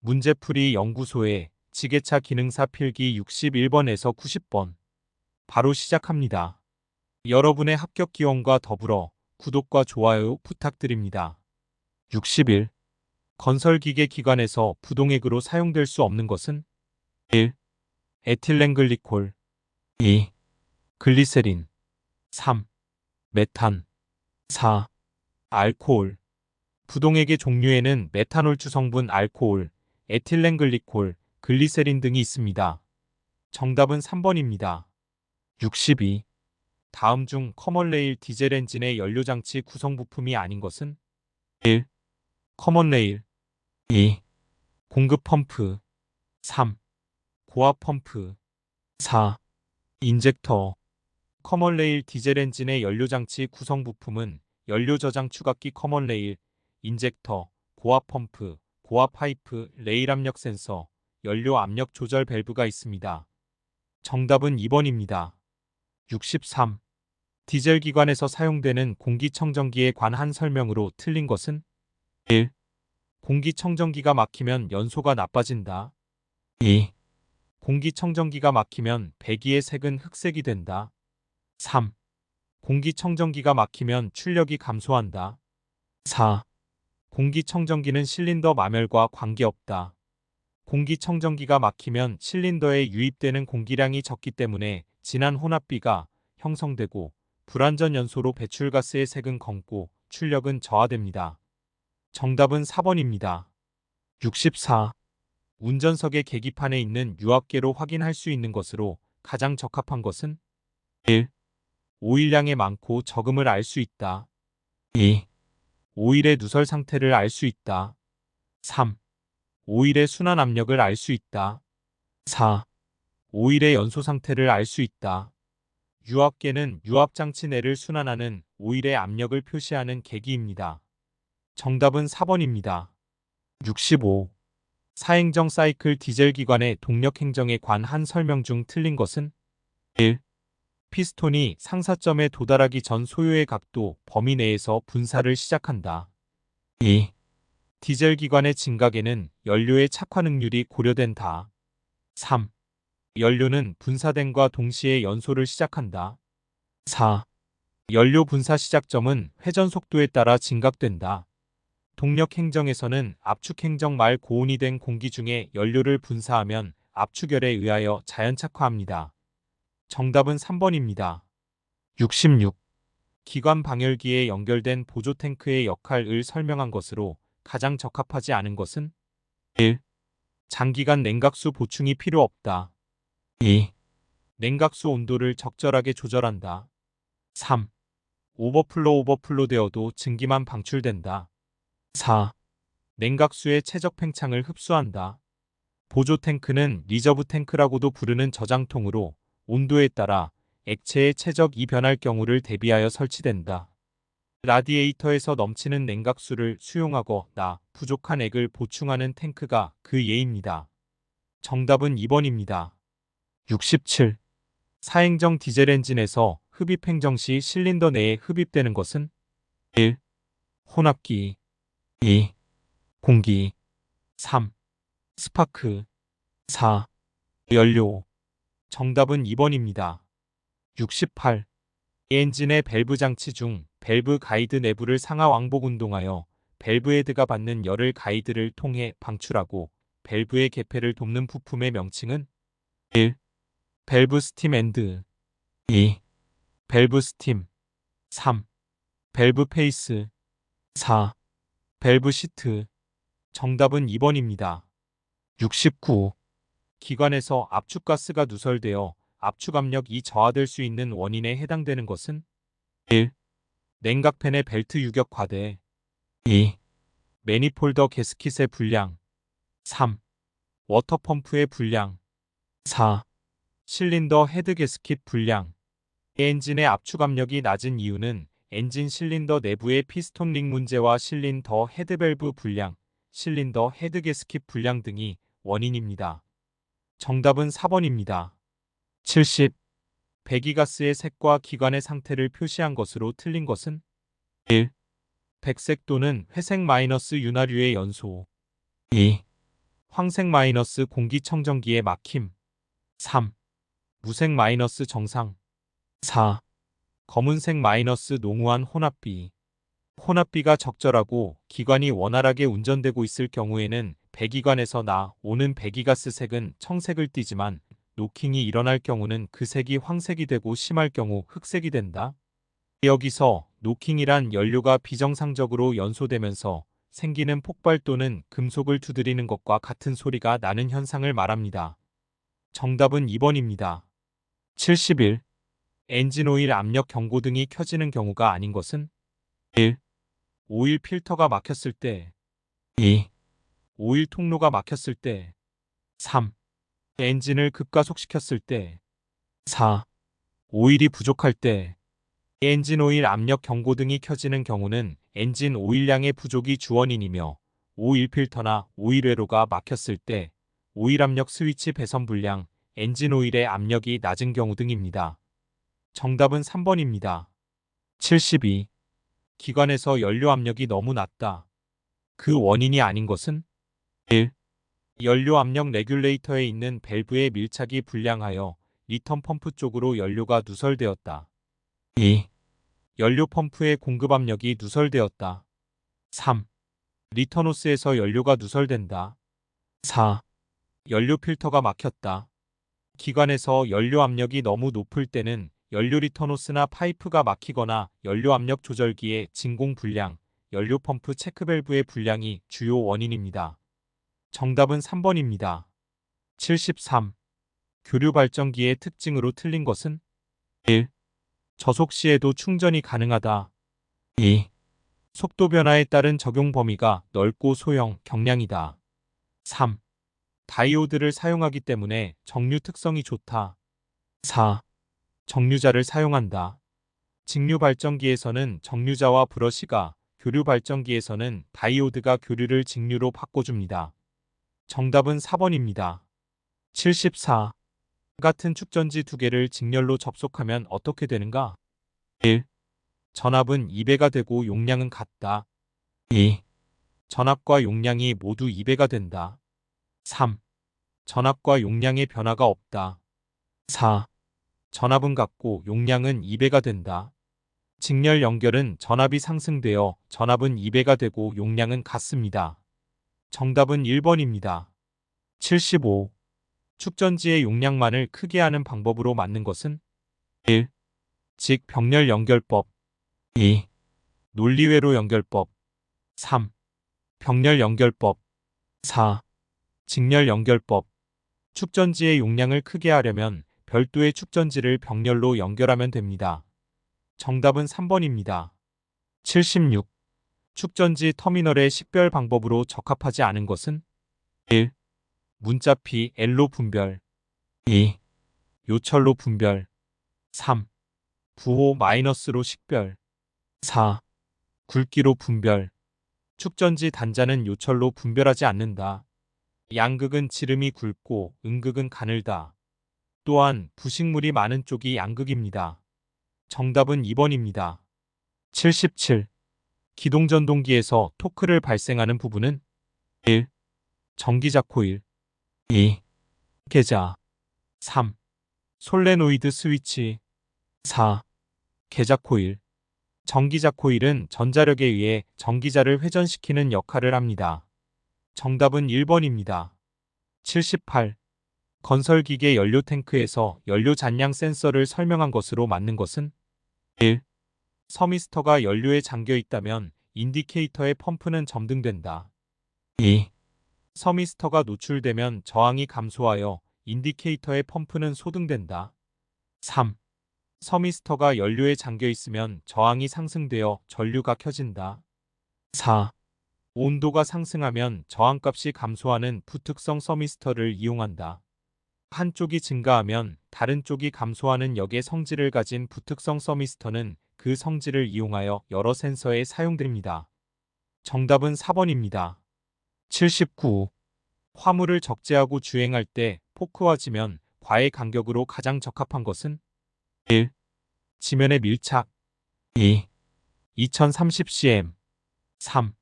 문제풀이 연구소의 지게차 기능사 필기 61번에서 90번. 바로 시작합니다. 여러분의 합격 기원과 더불어 구독과 좋아요 부탁드립니다. 61. 건설기계 기관에서 부동액으로 사용될 수 없는 것은 1. 에틸렌글리콜 2. 글리세린 3. 메탄 4. 알코올 부동액의 종류에는 메탄올 주성분 알코올, 에틸렌글리콜, 글리세린 등이 있습니다. 정답은 3번입니다. 62. 다음 중 커먼레일 디젤 엔진의 연료장치 구성 부품이 아닌 것은 1. 커먼레일 2. 공급 펌프 3. 고압 펌프 4. 인젝터 커먼레일 디젤 엔진의 연료장치 구성 부품은 연료 저장 추각기 커먼레일, 인젝터, 고압 펌프, 고압 파이프, 레일 압력 센서, 연료 압력 조절 밸브가 있습니다. 정답은 2번입니다. 63. 디젤 기관에서 사용되는 공기청정기에 관한 설명으로 틀린 것은 1. 공기청정기가 막히면 연소가 나빠진다. 2. 공기청정기가 막히면 배기의 색은 흑색이 된다. 3. 공기청정기가 막히면 출력이 감소한다. 4. 공기청정기는 실린더 마멸과 관계없다. 공기청정기가 막히면 실린더에 유입되는 공기량이 적기 때문에 진한 혼합비가 형성되고 불완전 연소로 배출가스의 색은 검고 출력은 저하됩니다. 정답은 4번입니다. 64. 운전석의 계기판에 있는 유압계로 확인할 수 있는 것으로 가장 적합한 것은 1. 오일량의 많고 적음을 알 수 있다. 2. 오일의 누설 상태를 알 수 있다. 3. 오일의 순환 압력을 알 수 있다. 4. 오일의 연소 상태를 알 수 있다. 유압계는 유압장치 내를 순환하는 오일의 압력을 표시하는 계기입니다. 정답은 4번입니다. 65. 사행정 사이클 디젤 기관의 동력 행정에 관한 설명 중 틀린 것은 1. 피스톤이 상사점에 도달하기 전 소요의 각도 범위 내에서 분사를 시작한다. 2. 디젤 기관의 진각에는 연료의 착화 능률이 고려된다. 3. 연료는 분사됨과 동시에 연소를 시작한다. 4. 연료 분사 시작점은 회전 속도에 따라 진각된다. 동력 행정에서는 압축 행정 말 고온이 된 공기 중에 연료를 분사하면 압축열에 의하여 자연 착화합니다. 정답은 3번입니다. 66. 기관 방열기에 연결된 보조 탱크의 역할을 설명한 것으로 가장 적합하지 않은 것은 1. 장기간 냉각수 보충이 필요 없다. 2. 냉각수 온도를 적절하게 조절한다. 3. 오버플로 오버플로 되어도 증기만 방출된다. 4. 냉각수의 최적 팽창을 흡수한다. 보조 탱크는 리저브 탱크라고도 부르는 저장통으로 온도에 따라 액체의 최적이 변할 경우를 대비하여 설치된다. 라디에이터에서 넘치는 냉각수를 수용하거나 부족한 액을 보충하는 탱크가 그 예입니다. 정답은 2번입니다. 67. 사행정 디젤 엔진에서 흡입 행정 시 실린더 내에 흡입되는 것은 1. 혼합기 2. 공기 3. 스파크 4. 연료 정답은 2번입니다. 68. 엔진의 밸브 장치 중 밸브 가이드 내부를 상하 왕복 운동하여 밸브 헤드가 받는 열을 가이드를 통해 방출하고 밸브의 개폐를 돕는 부품의 명칭은 1. 밸브 스팀 엔드 2. 밸브 스팀 3. 밸브 페이스 4. 밸브 시트 정답은 2번입니다. 69. 기관에서 압축가스가 누설되어 압축 압력이 저하될 수 있는 원인에 해당되는 것은 1. 냉각팬의 벨트 유격 과대 2. 매니폴더 게스킷의 불량 3. 워터펌프의 불량 4. 실린더 헤드 게스킷 불량 엔진의 압축 압력이 낮은 이유는 엔진 실린더 내부의 피스톤 링 문제와 실린더 헤드밸브 불량, 실린더 헤드 게스킷 불량 등이 원인입니다. 정답은 4번입니다. 70. 배기가스의 색과 기관의 상태를 표시한 것으로 틀린 것은 1. 백색 또는 회색 마이너스 윤활유의 연소 2. 황색 마이너스 공기청정기의 막힘 3. 무색 마이너스 정상 4. 검은색 마이너스 농후한 혼합비 혼합비가 적절하고 기관이 원활하게 운전되고 있을 경우에는 배기관에서 나 오는 배기가스 색은 청색을 띠지만 노킹이 일어날 경우는 그 색이 황색이 되고 심할 경우 흑색이 된다. 여기서 노킹이란 연료가 비정상적으로 연소되면서 생기는 폭발 또는 금속을 두드리는 것과 같은 소리가 나는 현상을 말합니다. 정답은 2번입니다. 71. 엔진 오일 압력 경고등이 켜지는 경우가 아닌 것은 1. 오일 필터가 막혔을 때 2. 오일 통로가 막혔을 때 3. 엔진을 급가속시켰을 때 4. 오일이 부족할 때 엔진 오일 압력 경고등이 켜지는 경우는 엔진 오일량의 부족이 주원인이며 오일 필터나 오일 회로가 막혔을 때 오일 압력 스위치 배선 불량, 엔진 오일의 압력이 낮은 경우 등입니다. 정답은 3번입니다. 72. 기관에서 연료 압력이 너무 낮다. 그 원인이 아닌 것은 1. 연료 압력 레귤레이터에 있는 밸브의 밀착이 불량하여 리턴 펌프 쪽으로 연료가 누설되었다. 2. 연료 펌프의 공급 압력이 누설되었다. 3. 리턴 호스에서 연료가 누설된다. 4. 연료 필터가 막혔다. 기관에서 연료 압력이 너무 높을 때는 연료 리턴 호스나 파이프가 막히거나 연료 압력 조절기의 진공 불량, 연료 펌프 체크 밸브의 불량이 주요 원인입니다. 정답은 3번입니다. 73. 교류 발전기의 특징으로 틀린 것은 1. 저속 시에도 충전이 가능하다. 2. 속도 변화에 따른 적용 범위가 넓고 소형, 경량이다. 3. 다이오드를 사용하기 때문에 정류 특성이 좋다. 4. 정류자를 사용한다. 직류 발전기에서는 정류자와 브러시가, 교류 발전기에서는 다이오드가 교류를 직류로 바꿔줍니다. 정답은 4번입니다. 74. 같은 축전지 두 개를 직렬로 접속하면 어떻게 되는가? 1. 전압은 2배가 되고 용량은 같다. 2. 전압과 용량이 모두 2배가 된다. 3. 전압과 용량의 변화가 없다. 4. 전압은 같고 용량은 2배가 된다. 직렬 연결은 전압이 상승되어 전압은 2배가 되고 용량은 같습니다. 정답은 1번입니다. 75. 축전지의 용량만을 크게 하는 방법으로 맞는 것은 1. 즉 병렬 연결법 2. 논리회로 연결법 3. 병렬 연결법 4. 직렬 연결법 축전지의 용량을 크게 하려면 별도의 축전지를 병렬로 연결하면 됩니다. 정답은 3번입니다. 76. 축전지 터미널의 식별 방법으로 적합하지 않은 것은 1. 문자피 L로 분별 2. 요철로 분별 3. 부호 마이너스로 식별 4. 굵기로 분별 축전지 단자는 요철로 분별하지 않는다. 양극은 지름이 굵고 음극은 가늘다. 또한 부식물이 많은 쪽이 양극입니다. 정답은 2번입니다. 77. 기동전동기에서 토크를 발생하는 부분은 1. 전기자 코일 2. 계좌 3. 솔레노이드 스위치 4. 계좌 코일 전기자 코일은 전자력에 의해 전기자를 회전시키는 역할을 합니다. 정답은 1번입니다. 78. 건설기계 연료 탱크에서 연료 잔량 센서를 설명한 것으로 맞는 것은 1. 서미스터가 연료에 잠겨 있다면 인디케이터의 펌프는 점등된다. 2. 서미스터가 노출되면 저항이 감소하여 인디케이터의 펌프는 소등된다. 3. 서미스터가 연료에 잠겨 있으면 저항이 상승되어 전류가 켜진다. 4. 온도가 상승하면 저항값이 감소하는 부특성 서미스터를 이용한다. 한쪽이 증가하면 다른 쪽이 감소하는 역의 성질을 가진 부특성 서미스터는 그 성질을 이용하여 여러 센서에 사용됩니다. 정답은 4번입니다. 79. 화물을 적재하고 주행할 때 포크와 지면 과의 간격으로 가장 적합한 것은 1. 지면의 밀착 2. 2030cm 3.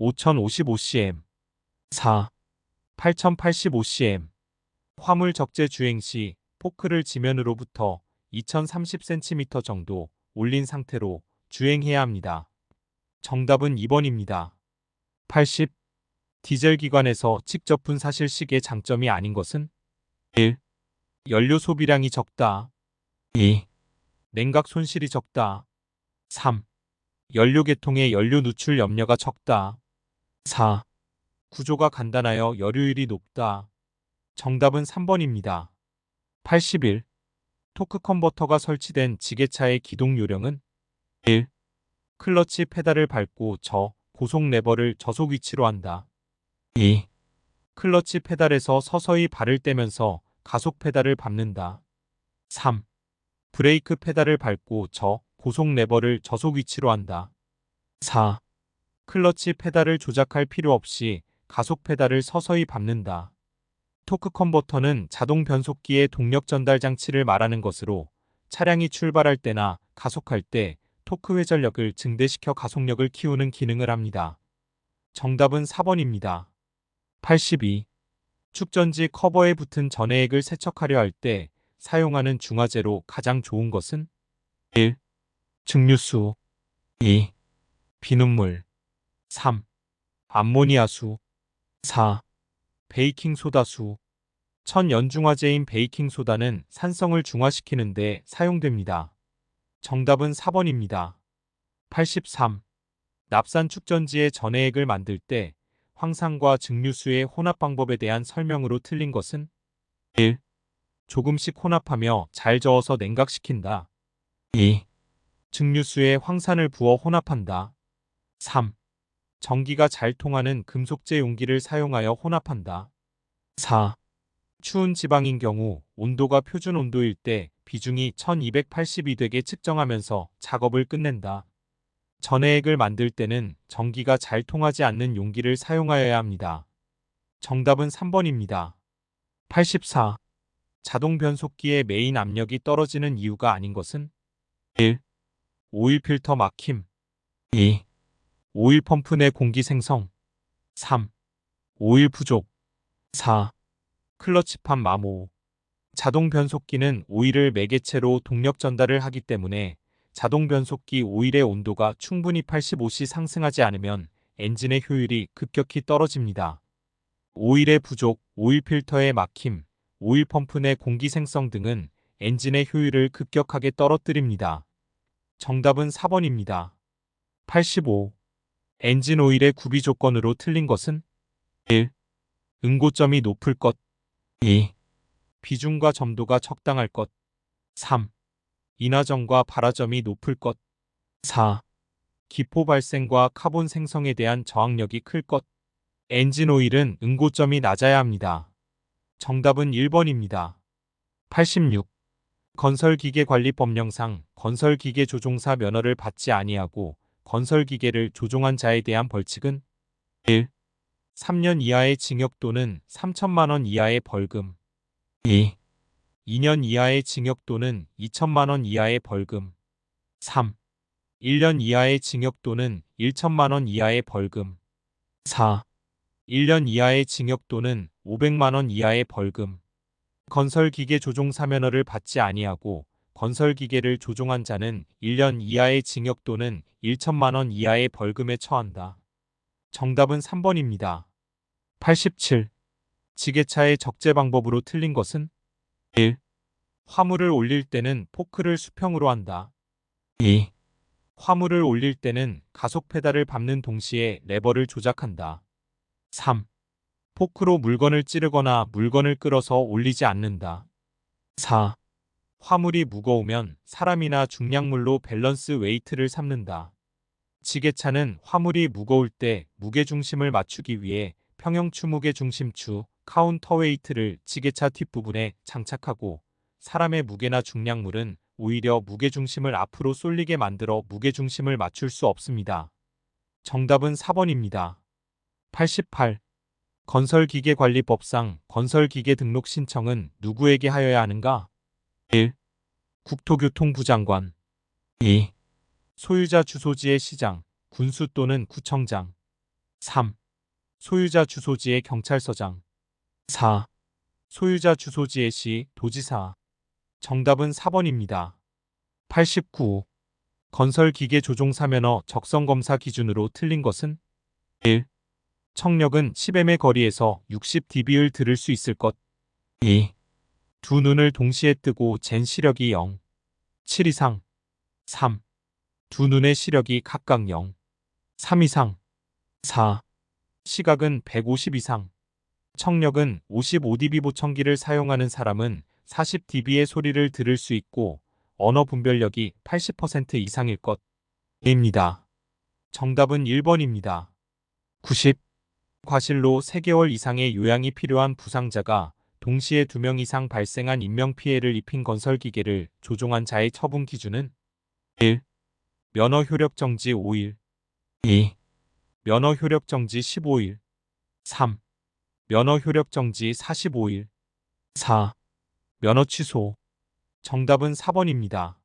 5055cm 4. 8085cm. 화물 적재 주행 시 포크를 지면으로부터 2030cm 정도 올린 상태로 주행해야 합니다. 정답은 2번입니다. 80. 디젤 기관에서 직접 분사실 시계 장점이 아닌 것은 1. 연료 소비량이 적다. 2. 냉각 손실이 적다. 3. 연료 계통의 연료 누출 염려가 적다. 4. 구조가 간단하여 열효율이 높다. 정답은 3번입니다. 81. 토크 컨버터가 설치된 지게차의 기동 요령은 1. 클러치 페달을 밟고 저 고속 레버를 저속 위치로 한다. 2. 클러치 페달에서 서서히 발을 떼면서 가속 페달을 밟는다. 3. 브레이크 페달을 밟고 저 고속 레버를 저속 위치로 한다. 4. 클러치 페달을 조작할 필요 없이 가속 페달을 서서히 밟는다. 토크 컨버터는 자동 변속기의 동력 전달 장치를 말하는 것으로 차량이 출발할 때나 가속할 때 토크 회전력을 증대시켜 가속력을 키우는 기능을 합니다. 정답은 4번입니다. 82. 축전지 커버에 붙은 전해액을 세척하려 할 때 사용하는 중화제로 가장 좋은 것은 1. 증류수 2. 비눗물 3. 암모니아수 4. 베이킹소다수 천연중화제인 베이킹소다는 산성을 중화시키는데 사용됩니다. 정답은 4번입니다. 83. 납산 축전지의 전해액을 만들 때 황산과 증류수의 혼합 방법에 대한 설명으로 틀린 것은 1. 조금씩 혼합하며 잘 저어서 냉각시킨다. 2. 증류수에 황산을 부어 혼합한다. 3. 전기가 잘 통하는 금속재 용기를 사용하여 혼합한다. 4. 추운 지방인 경우 온도가 표준 온도일 때 비중이 1280이 되게 측정하면서 작업을 끝낸다. 전해액을 만들 때는 전기가 잘 통하지 않는 용기를 사용하여야 합니다. 정답은 3번입니다. 84. 자동 변속기의 메인 압력이 떨어지는 이유가 아닌 것은 1. 오일 필터 막힘 2. 오일 펌프 내 공기 생성 3. 오일 부족 4. 클러치판 마모 자동 변속기는 오일을 매개체로 동력 전달을 하기 때문에 자동 변속기 오일의 온도가 충분히 85시 상승하지 않으면 엔진의 효율이 급격히 떨어집니다. 오일의 부족, 오일 필터의 막힘, 오일 펌프 내 공기 생성 등은 엔진의 효율을 급격하게 떨어뜨립니다. 정답은 4번입니다. 85. 엔진 오일의 구비 조건으로 틀린 것은 1. 응고점이 높을 것 2. 비중과 점도가 적당할 것 3. 인화점과 발화점이 높을 것 4. 기포 발생과 카본 생성에 대한 저항력이 클 것 엔진 오일은 응고점이 낮아야 합니다. 정답은 1번입니다. 86. 건설기계관리법령상 건설기계 조종사 면허를 받지 아니하고 건설 기계를 조종한 자에 대한 벌칙은 1. 3년 이하의 징역 또는 3천만 원 이하의 벌금 2. 2년 이하의 징역 또는 2천만 원 이하의 벌금 3. 1년 이하의 징역 또는 1천만 원 이하의 벌금 4. 1년 이하의 징역 또는 500만 원 이하의 벌금 건설기계 조종 사면허를 받지 아니하고 건설 기계를 조종한 자는 1년 이하의 징역 또는 1천만 원 이하의 벌금에 처한다. 정답은 3번입니다. 87. 지게차의 적재 방법으로 틀린 것은 1. 화물을 올릴 때는 포크를 수평으로 한다. 2. 화물을 올릴 때는 가속 페달을 밟는 동시에 레버를 조작한다. 3. 포크로 물건을 찌르거나 물건을 끌어서 올리지 않는다. 4. 화물이 무거우면 사람이나 중량물로 밸런스 웨이트를 삼는다. 지게차는 화물이 무거울 때 무게중심을 맞추기 위해 평형 추 무게 중심추 카운터웨이트를 지게차 뒷부분에 장착하고 사람의 무게나 중량물은 오히려 무게중심을 앞으로 쏠리게 만들어 무게중심을 맞출 수 없습니다. 정답은 4번입니다. 88. 건설기계관리법상 건설기계 등록 신청은 누구에게 하여야 하는가? 1. 국토교통부 장관 2. 소유자 주소지의 시장, 군수 또는 구청장 3. 소유자 주소지의 경찰서장 4. 소유자 주소지의 시, 도지사. 정답은 4번입니다. 89. 건설기계 조종사면허 적성검사 기준으로 틀린 것은 1. 청력은 10m의 거리에서 60dB를 들을 수 있을 것 2. 두 눈을 동시에 뜨고 잰 시력이 0. 7 이상 3. 두 눈의 시력이 각각 0. 3 이상 4. 시각은 150 이상 청력은 55dB 보청기를 사용하는 사람은 40dB의 소리를 들을 수 있고 언어 분별력이 80% 이상일 것입니다. 정답은 1번입니다. 90. 과실로 3개월 이상의 요양이 필요한 부상자가 동시에 2명 이상 발생한 인명피해를 입힌 건설기계를 조종한 자의 처분 기준은 1. 면허 효력 정지 5일 2. 면허 효력 정지 15일 3. 면허 효력 정지 45일 4. 면허 취소 정답은 4번입니다.